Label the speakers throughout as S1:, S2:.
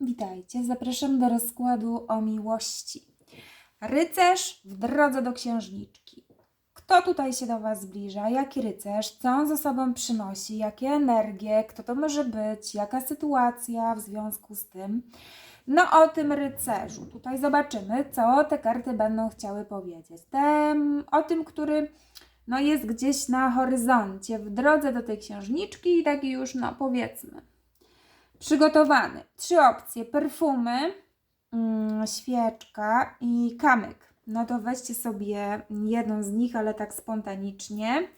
S1: Witajcie, zapraszam do rozkładu o miłości. Rycerz w drodze do księżniczki. Kto tutaj się do Was zbliża? Jaki rycerz? Co on ze sobą przynosi? Jakie energie? Kto to może być? Jaka sytuacja w związku z tym? No o tym rycerzu. Tutaj zobaczymy, co te karty będą chciały powiedzieć. O tym, który no, jest gdzieś na horyzoncie, w drodze do tej księżniczki i taki już, no powiedzmy, przygotowany. Trzy opcje: perfumy, mm, świeczka i kamyk. No to weźcie sobie jedną z nich, ale tak spontanicznie.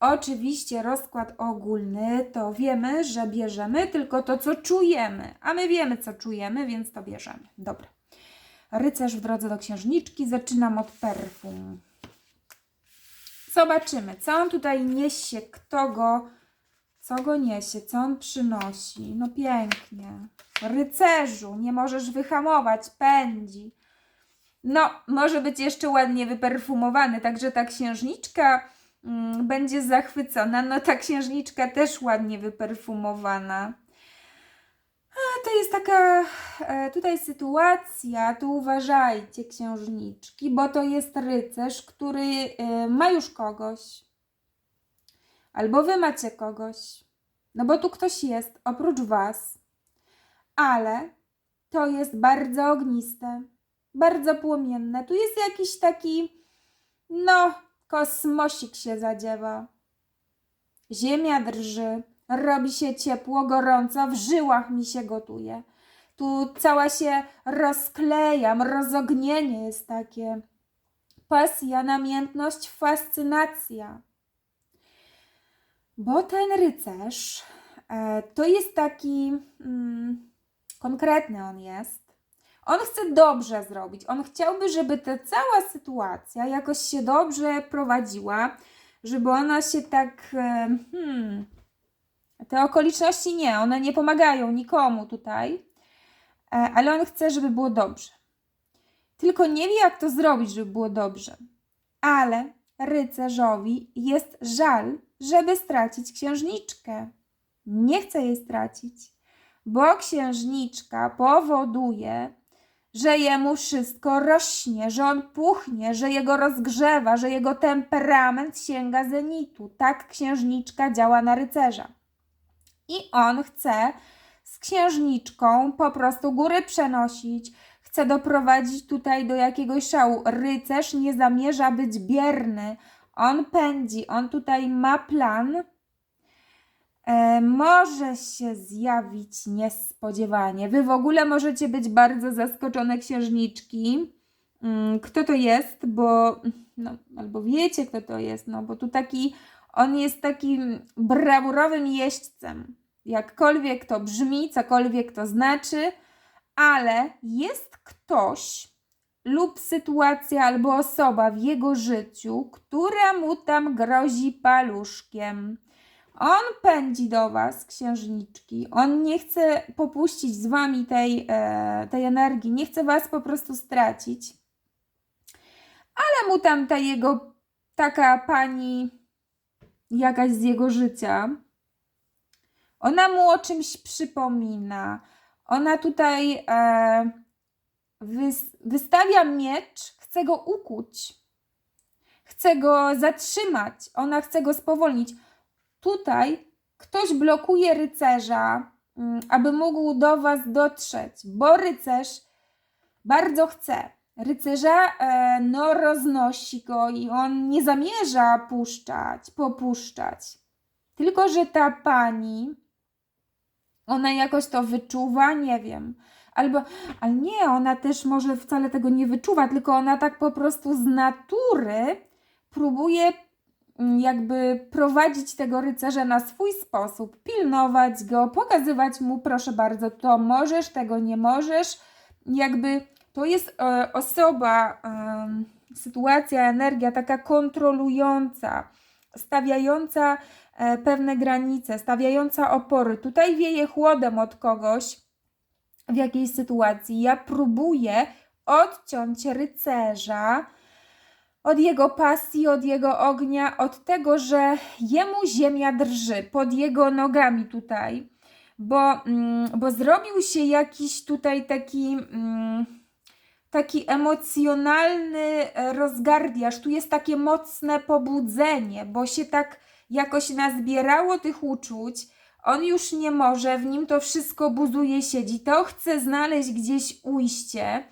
S1: Oczywiście rozkład ogólny to wiemy, że bierzemy tylko to, co czujemy, a my wiemy, co czujemy, więc to bierzemy. Dobra. Rycerz w drodze do księżniczki. Zaczynam od perfum. Zobaczymy, co on tutaj niesie, kto go, co go niesie, co on przynosi. No pięknie. Rycerzu, nie możesz wyhamować, pędzi. No, może być jeszcze ładnie wyperfumowany, także ta księżniczka mm, będzie zachwycona. No, ta księżniczka też ładnie wyperfumowana. A, to jest taka e, tutaj sytuacja, tu uważajcie, księżniczki, bo to jest rycerz, który e, ma już kogoś. Albo wy macie kogoś. No bo tu ktoś jest oprócz was. Ale to jest bardzo ogniste, bardzo płomienne. Tu jest jakiś taki, no, kosmosik się zadziewa. Ziemia drży, robi się ciepło, gorąco, w żyłach mi się gotuje. Tu cała się rozklejam, rozognienie jest takie. Pasja, namiętność, fascynacja. Bo ten rycerz e, to jest taki mm, konkretny on jest. On chce dobrze zrobić. On chciałby, żeby ta cała sytuacja jakoś się dobrze prowadziła, żeby ona się tak. e, Hmm, te okoliczności nie, one nie pomagają nikomu tutaj, e, ale on chce, żeby było dobrze. Tylko nie wie, jak to zrobić, żeby było dobrze. Ale rycerzowi jest żal, żeby stracić księżniczkę. Nie chce jej stracić, bo księżniczka powoduje, że jemu wszystko rośnie, że on puchnie, że jego rozgrzewa, że jego temperament sięga zenitu. Tak księżniczka działa na rycerza. I on chce z księżniczką po prostu góry przenosić, chce doprowadzić tutaj do jakiegoś szału. Rycerz nie zamierza być bierny. On pędzi, on tutaj ma plan. E, może się zjawić niespodziewanie. Wy w ogóle możecie być bardzo zaskoczone księżniczki. Mm, Kto to jest, bo no, albo wiecie, kto to jest, no bo tu taki, on jest takim brawurowym jeźdźcem. Jakkolwiek to brzmi, cokolwiek to znaczy, ale jest ktoś lub sytuacja albo osoba w jego życiu, która mu tam grozi paluszkiem. On pędzi do was, księżniczki. On nie chce popuścić z wami tej, e, tej energii, nie chce was po prostu stracić. Ale mu tam ta jego taka pani, jakaś z jego życia, ona mu o czymś przypomina. Ona tutaj e, wys, wystawia miecz, chce go ukuć, chce go zatrzymać, ona chce go spowolnić. Tutaj ktoś blokuje rycerza, mm, aby mógł do Was dotrzeć, bo rycerz bardzo chce. Rycerza e, no, roznosi go i on nie zamierza puszczać, popuszczać. Tylko, że ta pani, ona jakoś to wyczuwa, nie wiem. Albo, ale nie, ona też może wcale tego nie wyczuwa, tylko ona tak po prostu z natury próbuje mm, jakby prowadzić tego rycerza na swój sposób, pilnować go, pokazywać mu, proszę bardzo, to możesz, tego nie możesz. Jakby to jest e, osoba, em, sytuacja, energia taka kontrolująca, stawiająca e, pewne granice, stawiająca opory. Tutaj wieje chłodem od kogoś w jakiejś sytuacji. Ja próbuję odciąć rycerza od jego pasji, od jego ognia, od tego, że jemu ziemia drży pod jego nogami tutaj. bo, mm, bo zrobił się jakiś tutaj taki, mm, taki emocjonalny e, rozgardiaż. Tu jest takie mocne pobudzenie, bo się tak jakoś nazbierało tych uczuć. On już nie może, w nim to wszystko buzuje, siedzi. To chce znaleźć gdzieś ujście.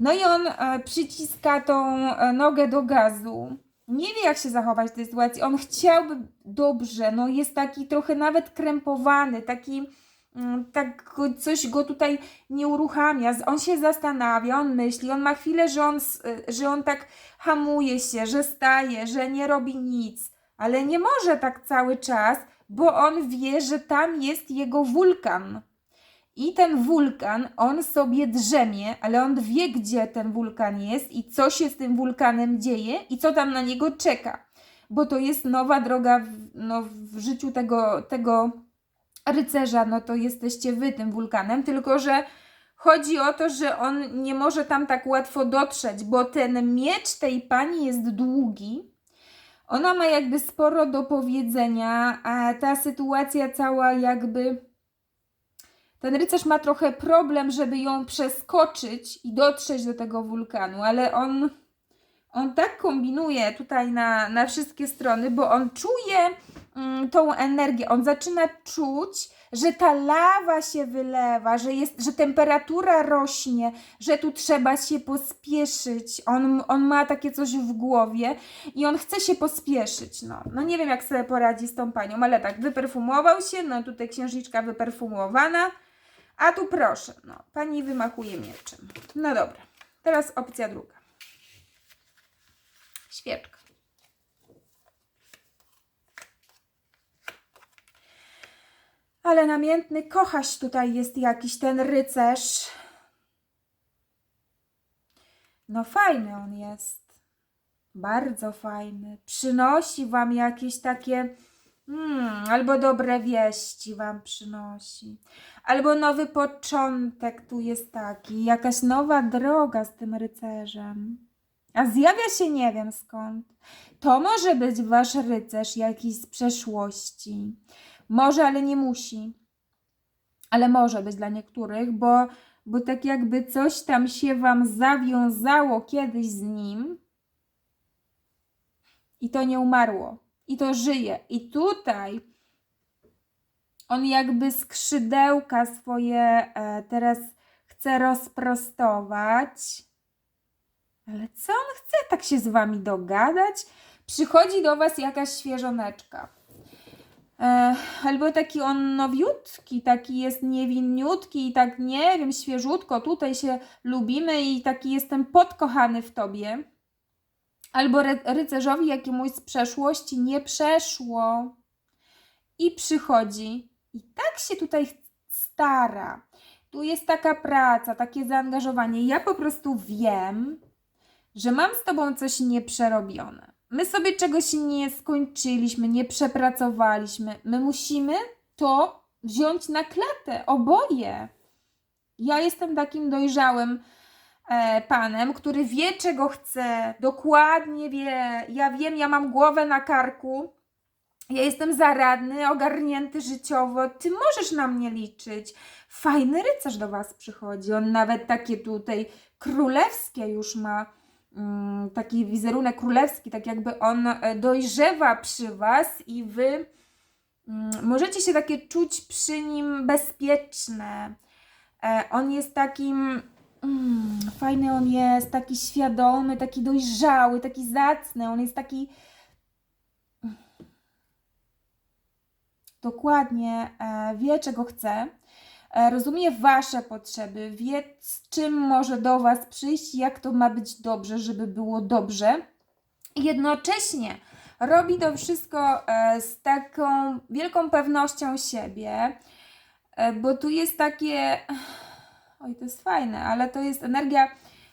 S1: No i on e, przyciska tą e, nogę do gazu. Nie wie, jak się zachować w tej sytuacji. On chciałby dobrze, no jest taki trochę nawet krępowany, taki mm, tak coś go tutaj nie uruchamia. On się zastanawia, on myśli, on ma chwilę, że on, y, że on tak hamuje się, że staje, że nie robi nic, ale nie może tak cały czas, bo on wie, że tam jest jego wulkan. I ten wulkan, on sobie drzemie, ale on wie, gdzie ten wulkan jest i co się z tym wulkanem dzieje i co tam na niego czeka. Bo to jest nowa droga w, no, w życiu tego, tego rycerza, no to jesteście wy tym wulkanem, tylko że chodzi o to, że on nie może tam tak łatwo dotrzeć, bo ten miecz tej pani jest długi. Ona ma jakby sporo do powiedzenia, a ta sytuacja cała jakby ten rycerz ma trochę problem, żeby ją przeskoczyć i dotrzeć do tego wulkanu, ale on, on tak kombinuje tutaj na, na wszystkie strony, bo on czuje tą energię. On zaczyna czuć, że ta lawa się wylewa, że, jest, że temperatura rośnie, że tu trzeba się pospieszyć. On, on ma takie coś w głowie i on chce się pospieszyć. No. no nie wiem, jak sobie poradzi z tą panią, ale tak, wyperfumował się, no tutaj księżniczka wyperfumowana. A tu proszę, no, pani wymachuje mieczem. No dobra, teraz opcja druga. Świeczka. Ale namiętny kochaś tutaj jest jakiś ten rycerz. No fajny on jest. Bardzo fajny. Przynosi wam jakieś takie Hmm, albo dobre wieści wam przynosi, albo nowy początek tu jest taki, jakaś nowa droga z tym rycerzem. A zjawia się nie wiem skąd. To może być wasz rycerz jakiś z przeszłości. Może, ale nie musi. Ale może być dla niektórych, bo, bo tak jakby coś tam się wam zawiązało kiedyś z nim i to nie umarło i to żyje. I tutaj on jakby skrzydełka swoje e, teraz chce rozprostować. Ale co on chce tak się z wami dogadać? Przychodzi do was jakaś świeżoneczka. E, albo taki on nowiutki, taki jest niewinniutki i tak nie wiem, świeżutko, tutaj się lubimy i taki jestem podkochany w tobie albo ry rycerzowi jakiemuś z przeszłości nie przeszło i przychodzi i tak się tutaj stara. Tu jest taka praca, takie zaangażowanie. Ja po prostu wiem, że mam z tobą coś nieprzerobione. My sobie czegoś nie skończyliśmy, nie przepracowaliśmy. My musimy to wziąć na klatę, oboje. Ja jestem takim dojrzałym e, panem, który wie, czego chce, dokładnie wie. Ja wiem, ja mam głowę na karku, ja jestem zaradny, ogarnięty życiowo, ty możesz na mnie liczyć. Fajny rycerz do was przychodzi, on nawet takie tutaj królewskie już ma. Mm, Taki wizerunek królewski, tak jakby on e, dojrzewa przy was i wy mm, możecie się takie czuć przy nim bezpieczne. E, On jest takim Mm, fajny on jest, taki świadomy, taki dojrzały, taki zacny. On jest taki. Dokładnie e, wie, czego chce, rozumie Wasze potrzeby, wie, z czym może do Was przyjść, jak to ma być dobrze, żeby było dobrze. Jednocześnie robi to wszystko e, z taką wielką pewnością siebie, e, bo tu jest takie. Oj, to jest fajne, ale to jest energia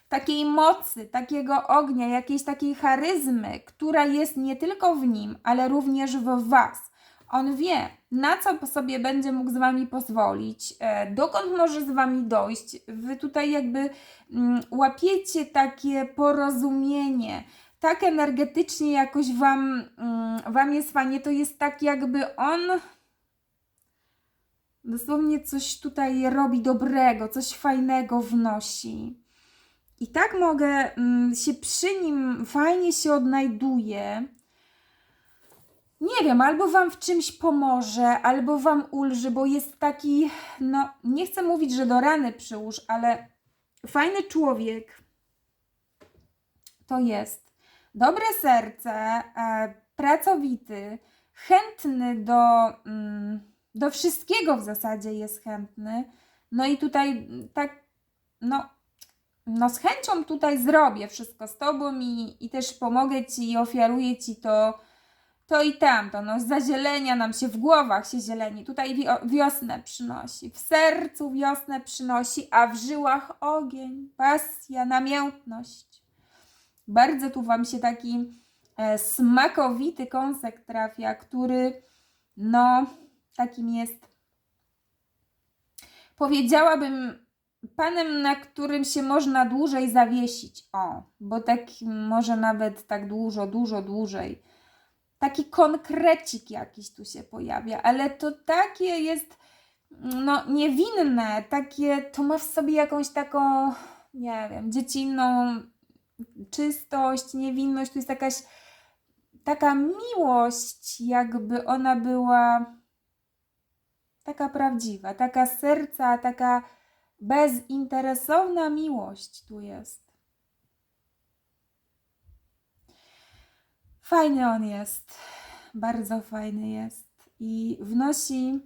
S1: takiej mocy, takiego ognia, jakiejś takiej charyzmy, która jest nie tylko w nim, ale również w Was. On wie, na co sobie będzie mógł z Wami pozwolić, e, dokąd może z Wami dojść. Wy tutaj jakby mm, łapiecie takie porozumienie, tak energetycznie jakoś Wam, mm, wam jest fajnie, to jest tak jakby on Dosłownie coś tutaj robi dobrego, coś fajnego wnosi. I tak mogę mm, się przy nim fajnie się odnajduję. Nie wiem, albo wam w czymś pomoże, albo wam ulży, bo jest taki, no nie chcę mówić, że do rany przyłóż, ale fajny człowiek to jest. Dobre serce, e, pracowity, chętny do, mm, do wszystkiego w zasadzie jest chętny. No i tutaj mm, tak, no, no z chęcią tutaj zrobię wszystko z tobą i, i też pomogę ci i ofiaruję ci to, to i tamto. No zazielenia nam się w głowach się zieleni. Tutaj wio- wiosnę przynosi, w sercu wiosnę przynosi, a w żyłach ogień, pasja, namiętność. Bardzo tu Wam się taki e, smakowity kąsek trafia, który no takim jest powiedziałabym panem, na którym się można dłużej zawiesić. O, bo tak może nawet tak dużo, dużo dłużej. Taki konkrecik jakiś tu się pojawia, ale to takie jest no niewinne, takie to ma w sobie jakąś taką nie wiem, dziecinną czystość, niewinność, tu jest jakaś taka miłość, jakby ona była taka prawdziwa, taka serca, taka bezinteresowna miłość tu jest. Fajny on jest, bardzo fajny jest i wnosi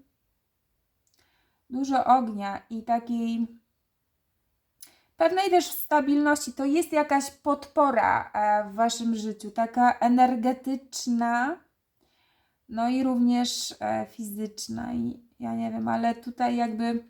S1: dużo ognia i takiej pewnej też stabilności. To jest jakaś podpora e, w waszym życiu, taka energetyczna, no i również e, fizyczna. I ja nie wiem, ale tutaj jakby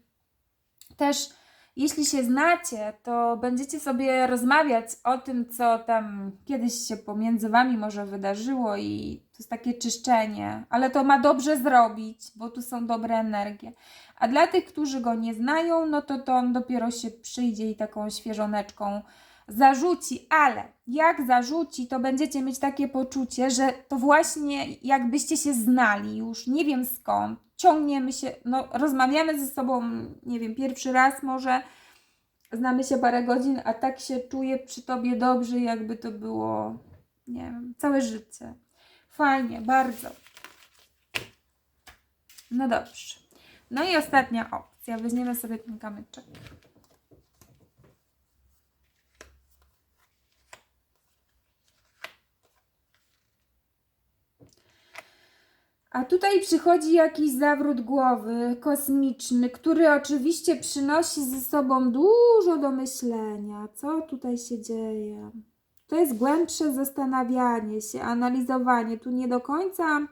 S1: też jeśli się znacie, to będziecie sobie rozmawiać o tym, co tam kiedyś się pomiędzy wami może wydarzyło i to jest takie czyszczenie, ale to ma dobrze zrobić, bo tu są dobre energie. A dla tych, którzy go nie znają, no to to on dopiero się przyjdzie i taką świeżoneczką zarzuci, ale jak zarzuci, to będziecie mieć takie poczucie, że to właśnie jakbyście się znali już, nie wiem skąd, ciągniemy się, no rozmawiamy ze sobą, nie wiem, pierwszy raz może, znamy się parę godzin, a tak się czuję przy Tobie dobrze, jakby to było, nie wiem, całe życie. Fajnie, bardzo. No dobrze. No i ostatnia opcja. Weźmiemy sobie ten kamyczek. A tutaj przychodzi jakiś zawrót głowy kosmiczny, który oczywiście przynosi ze sobą dużo do myślenia. Co tutaj się dzieje? To jest głębsze zastanawianie się, analizowanie. Tu nie do końca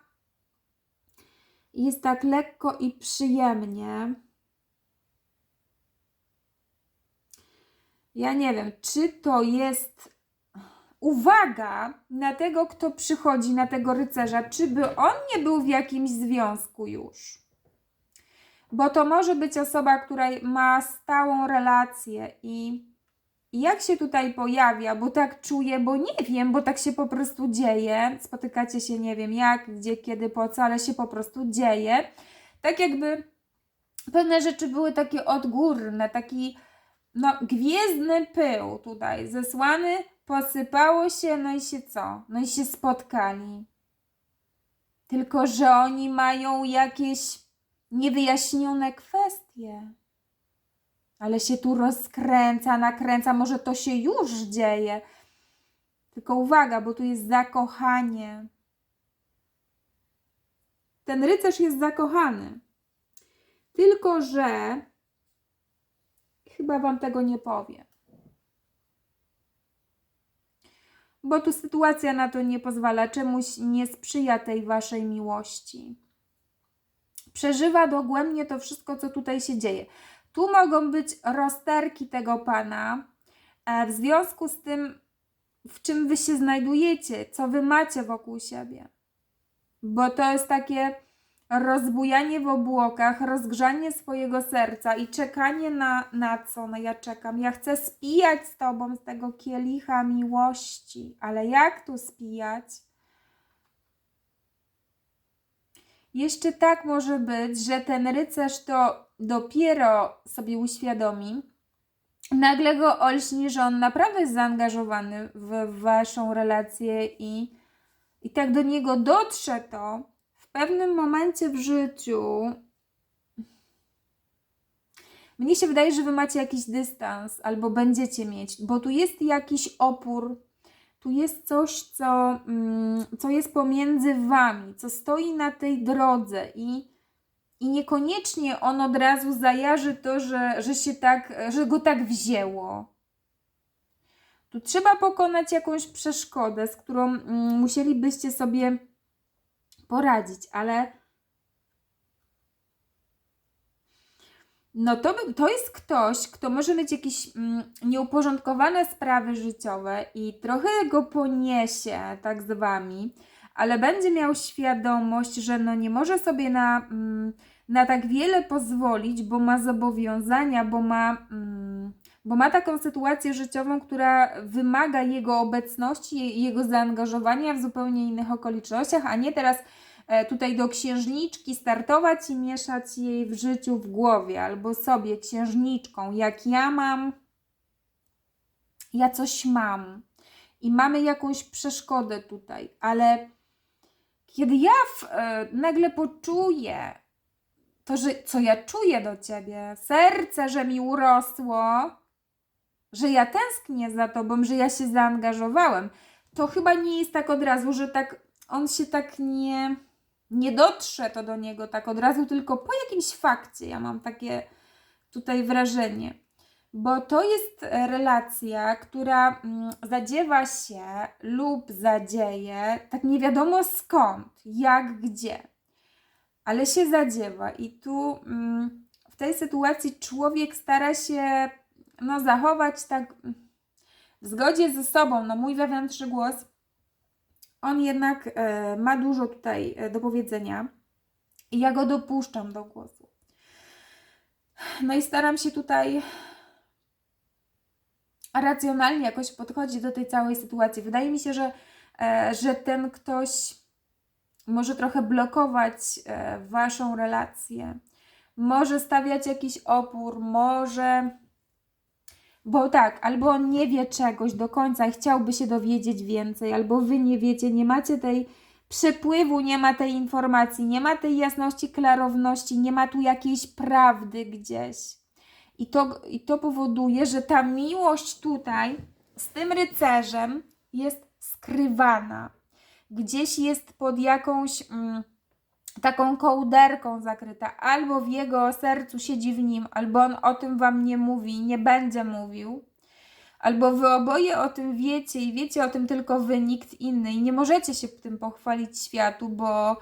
S1: jest tak lekko i przyjemnie. Ja nie wiem, czy to jest uwaga na tego, kto przychodzi, na tego rycerza, czy by on nie był w jakimś związku już. Bo to może być osoba, która ma stałą relację i, jak się tutaj pojawia, bo tak czuję, bo nie wiem, bo tak się po prostu dzieje. Spotykacie się, nie wiem jak, gdzie, kiedy, po co, ale się po prostu dzieje. Tak jakby pewne rzeczy były takie odgórne, taki no, gwiezdny pył tutaj zesłany posypało się, no i się co? No i się spotkali. Tylko, że oni mają jakieś niewyjaśnione kwestie. Ale się tu rozkręca, nakręca, może to się już dzieje. Tylko uwaga, bo tu jest zakochanie. Ten rycerz jest zakochany. Tylko, że chyba wam tego nie powiem. Bo tu sytuacja na to nie pozwala, czemuś nie sprzyja tej waszej miłości. Przeżywa dogłębnie to wszystko, co tutaj się dzieje. Tu mogą być rozterki tego pana e, w związku z tym, w czym wy się znajdujecie, co wy macie wokół siebie. Bo to jest takie rozbujanie w obłokach, rozgrzanie swojego serca i czekanie na, na co? No ja czekam. Ja chcę spijać z Tobą z tego kielicha miłości, ale jak tu spijać? Jeszcze tak może być, że ten rycerz to dopiero sobie uświadomi, nagle go olśni, że on naprawdę jest zaangażowany w waszą relację i, i tak do niego dotrze to pewnym momencie w życiu. Mnie się wydaje, że wy macie jakiś dystans albo będziecie mieć, bo tu jest jakiś opór, tu jest coś, co, mm, co jest pomiędzy wami, co stoi na tej drodze i, i niekoniecznie on od razu zajarzy to, że, że się tak, że go tak wzięło. Tu trzeba pokonać jakąś przeszkodę, z którą mm, musielibyście sobie poradzić, ale no to, to jest ktoś, kto może mieć jakieś mm, nieuporządkowane sprawy życiowe i trochę go poniesie tak z wami, ale będzie miał świadomość, że no nie może sobie na, mm, na tak wiele pozwolić, bo ma zobowiązania, bo ma, mm, bo ma taką sytuację życiową, która wymaga jego obecności, je- jego zaangażowania w zupełnie innych okolicznościach, a nie teraz tutaj do księżniczki startować i mieszać jej w życiu w głowie, albo sobie księżniczką, jak ja mam, ja coś mam i mamy jakąś przeszkodę tutaj, ale kiedy ja w, e, nagle poczuję to, że co ja czuję do ciebie, serce, że mi urosło, że ja tęsknię za tobą, że ja się zaangażowałem, to chyba nie jest tak od razu, że tak on się tak nie nie dotrze to do niego tak od razu, tylko po jakimś fakcie. Ja mam takie tutaj wrażenie. Bo to jest relacja, która mm, zadziewa się lub zadzieje tak nie wiadomo skąd, jak, gdzie, ale się zadziewa. I tu mm, w tej sytuacji człowiek stara się no, zachować tak mm, w zgodzie ze sobą. No, mój wewnętrzny głos on jednak e, ma dużo tutaj e, do powiedzenia i ja go dopuszczam do głosu. No i staram się tutaj racjonalnie jakoś podchodzić do tej całej sytuacji. Wydaje mi się, że, e, że ten ktoś może trochę blokować waszą relację, może stawiać jakiś opór, może. Bo tak, albo on nie wie czegoś do końca i chciałby się dowiedzieć więcej, albo wy nie wiecie, nie macie tej przepływu, nie ma tej informacji, nie ma tej jasności, klarowności, nie ma tu jakiejś prawdy gdzieś. I to, I to powoduje, że ta miłość tutaj z tym rycerzem jest skrywana. Gdzieś jest pod jakąś mm, taką kołderką zakryta, albo w jego sercu siedzi w nim, albo on o tym wam nie mówi, nie będzie mówił, albo wy oboje o tym wiecie i wiecie o tym tylko wy, nikt inny. I nie możecie się tym pochwalić światu, bo,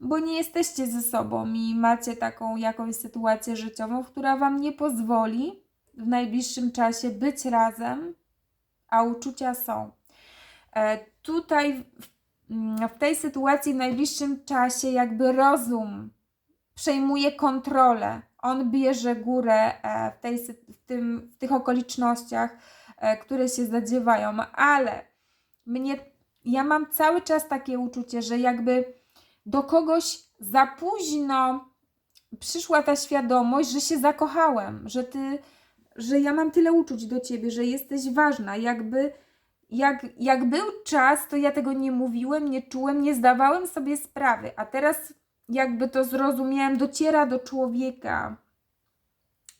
S1: bo nie jesteście ze sobą i macie taką jakąś sytuację życiową, która wam nie pozwoli w najbliższym czasie być razem, a uczucia są. E, tutaj w w tej sytuacji w najbliższym czasie jakby rozum przejmuje kontrolę. On bierze górę e, w, tej, w, tym, w tych okolicznościach, e, które się zadziewają, ale mnie, ja mam cały czas takie uczucie, że jakby do kogoś za późno przyszła ta świadomość, że się zakochałem, że ty, że ja mam tyle uczuć do ciebie, że jesteś ważna, jakby jak, jak był czas, to ja tego nie mówiłem, nie czułem, nie zdawałem sobie sprawy, a teraz jakby to zrozumiałem, dociera do człowieka,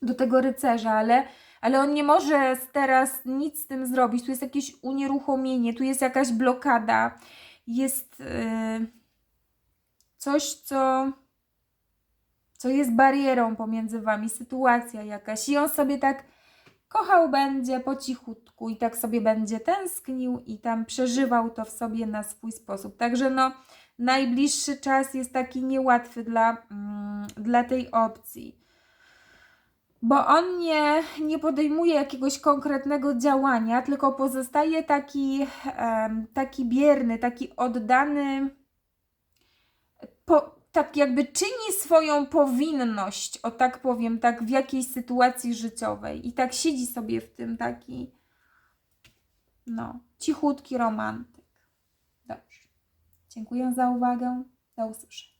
S1: do tego rycerza, ale, ale on nie może teraz nic z tym zrobić. Tu jest jakieś unieruchomienie, tu jest jakaś blokada, jest yy, coś, co, co jest barierą pomiędzy wami, sytuacja jakaś, i on sobie tak kochał będzie po cichutku i tak sobie będzie tęsknił i tam przeżywał to w sobie na swój sposób. Także no, najbliższy czas jest taki niełatwy dla, mm, dla tej opcji. Bo on nie, nie podejmuje jakiegoś konkretnego działania, tylko pozostaje taki, taki bierny, taki oddany, po, tak jakby czyni swoją powinność, o tak powiem, tak w jakiejś sytuacji życiowej i tak siedzi sobie w tym taki, no, cichutki romantyk. Dobrze. Dziękuję za uwagę. Do usłyszenia.